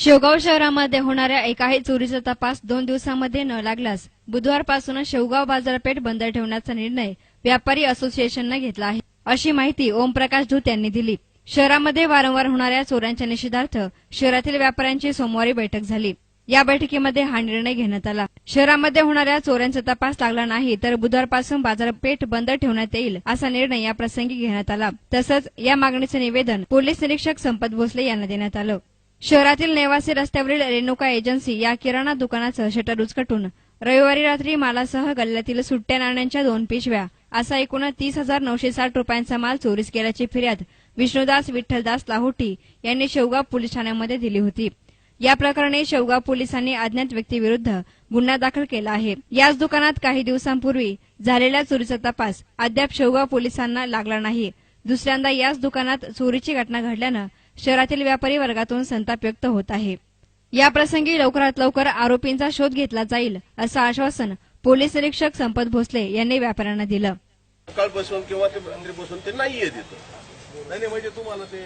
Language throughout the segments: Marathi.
शेवगाव शहरामध्ये होणाऱ्या एकाही चोरीचा तपास दोन दिवसांमध्ये न लागल्यास बुधवारपासूनच शेवगाव बाजारपेठ बंद ठेवण्याचा निर्णय व्यापारी असोसिएशननं घेतला आहे. अशी माहिती ओमप्रकाश धूत यांनी दिली. शहरामध्ये वारंवार होणाऱ्या चोऱ्यांच्या निषेधार्थ शहरातील व्यापाऱ्यांची सोमवारी बैठक झाली. या बैठकीमध्ये हा निर्णय घेण्यात आला. शहरामध्ये होणाऱ्या चोऱ्यांचा तपास लागला नाही तर बुधवारपासून बाजारपेठ बंद ठेवण्यात येईल असा निर्णय या प्रसंगी घेण्यात आला. तसंच या मागणीचं निवेदन पोलीस निरीक्षक संपत भोसले यांना देण्यात आलं. शहरातील नेवासी रस्त्यावरील रेणुका एजन्सी या किराणा दुकानाचं शटर उचकटून रविवारी रात्री मालासह गल्ल्यातील सुट्ट्या नाण्यांच्या दोन पिशव्या असा एकूण तीस हजार नऊशे साठ रुपयांचा माल चोरीस केल्याची फिर्याद विष्णुदास विठ्ठलदास लाहोटी यांनी शेवगाव पोलीस ठाण्यामध्ये दिली होती. या प्रकरणी शेवगाव पोलिसांनी अज्ञात व्यक्तीविरुद्ध गुन्हा दाखल केला आहे. याच दुकानात काही दिवसांपूर्वी झालेल्या चोरीचा तपास अद्याप शेवगाव पोलिसांना लागला नाही. दुसऱ्यांदा याच दुकानात चोरीची घटना घडल्यानं शहरातील व्यापारी वर्गातून संताप व्यक्त होत आहे. याप्रसंगी लवकरात लवकर आरोपींचा शोध घेतला जाईल असं आश्वासन पोलीस निरीक्षक संपत भोसले यांनी व्यापाऱ्यांना दिलं. सकाळपासून किंवा ते रात्रीपासून ते नाहीये तिथं. नाही म्हणजे तुम्हाला ते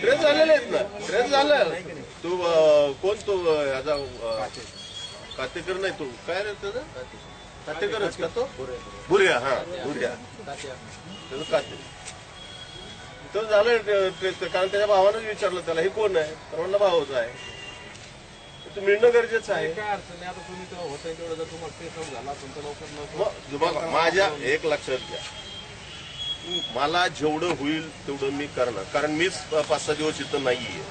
ड्रेस झालेले आहेत ना? ड्रेस झाला. तू कोण तो याचा अं, कातेकर नाही तू. काय रे त्याचं? कातेकरच का तो? भुर्या हा भुर्या त्याचं काते तो झालं ट्रेस कारण त्याच्या भावानंच विचारलं त्याला हे कोण आहे? तर म्हणलं भावाचं आहे. तो मिळणं गरजेचं आहे. काय अडचण नाही आता तुम्ही तेव्हा होतं तेवढं जर तुम्हाला टेस्ट झाला लवकर लवकर मग बघा, माझ्या एक लक्षात घ्या. मला जेवढं होईल तेवढं मी करणार. कारण मीच पाच सहा दिवस इथं नाहीये.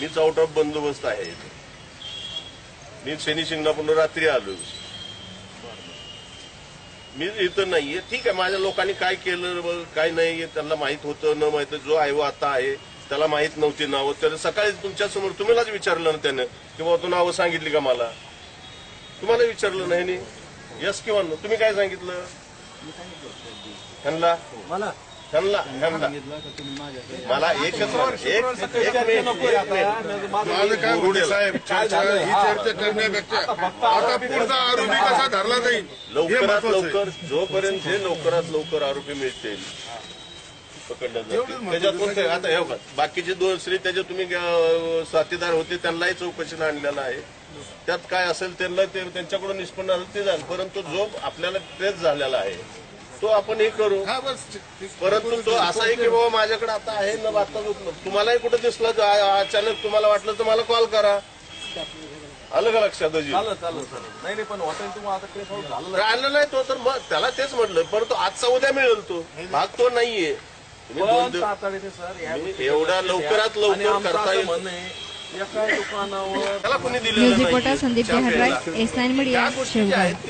मीच आउट ऑफ बंदोबस्त आहे इथं. मी शनी शिंगणापूर रात्री आलो मी इथं नाहीये. ठीक आहे माझ्या लोकांनी काय केलं काय नाही त्यांना माहीत होतं न माहीत जो आहे व आता आहे त्याला माहीत नव्हती नावं. तर सकाळी तुमच्यासमोर तुम्हालाच विचारलं ना त्यानं की बाबा तू नावं सांगितली का मला? तुम्हाला विचारलं नाही? यस किंवा नो तुम्ही काय सांगितलं? ह्यांना मला? मला एकच एक एक मिनिट. एक मिनिट. माझं काय होते साहेब चर्चा ही चर्चा करण्यापेक्षा आता पुढचा आरोपी कसा धरला जाईल? लवकरात महत्वाचं आहे. लवकर जोपर्यंत जे लवकरात लवकर आरोपी मिळतील जातील. त्याच्यात कोणते आता हे बघा बाकीचे दोन श्री त्याच्यात तुम्ही साथीदार होते त्यांनाही चौकशीनं आणलेला आहे. त्यात काय असेल त्यांना ते त्यांच्याकडून निष्पन्न झालं ते झालं. परंतु जो आपल्याला ट्रेस झालेला आहे तो आपण हे करू. हा बस परंतु तो असा आहे की बाबा माझ्याकडे आता आहे ना आता तुम्हालाही कुठं दिसलं आ- अचानक तुम्हाला वाटलं तर मला कॉल करा. आलं का लक्षात अजून? चालेल चालेल चालेल. नाही नाही पण हॉटेल तुम्हाला आता टेस्ट आउट झालं राहिलं नाही तो तर मग त्याला तेच म्हटलं परंतु आजचा उद्या मिळेल तो. भाग तो नाहीये. तुम्ही दोन पण दिवस- तातडीने सर या मी गोष्टी एवढ्या. लवकरात लवकर आमचं करता असं येईल. म्हणणं आहे एका दुकानावर त्याला कोणी दिलेलं नाहीये. Reporter Sandeep. S nine media त्या गोष्टी ज्या शेवगाव आहेत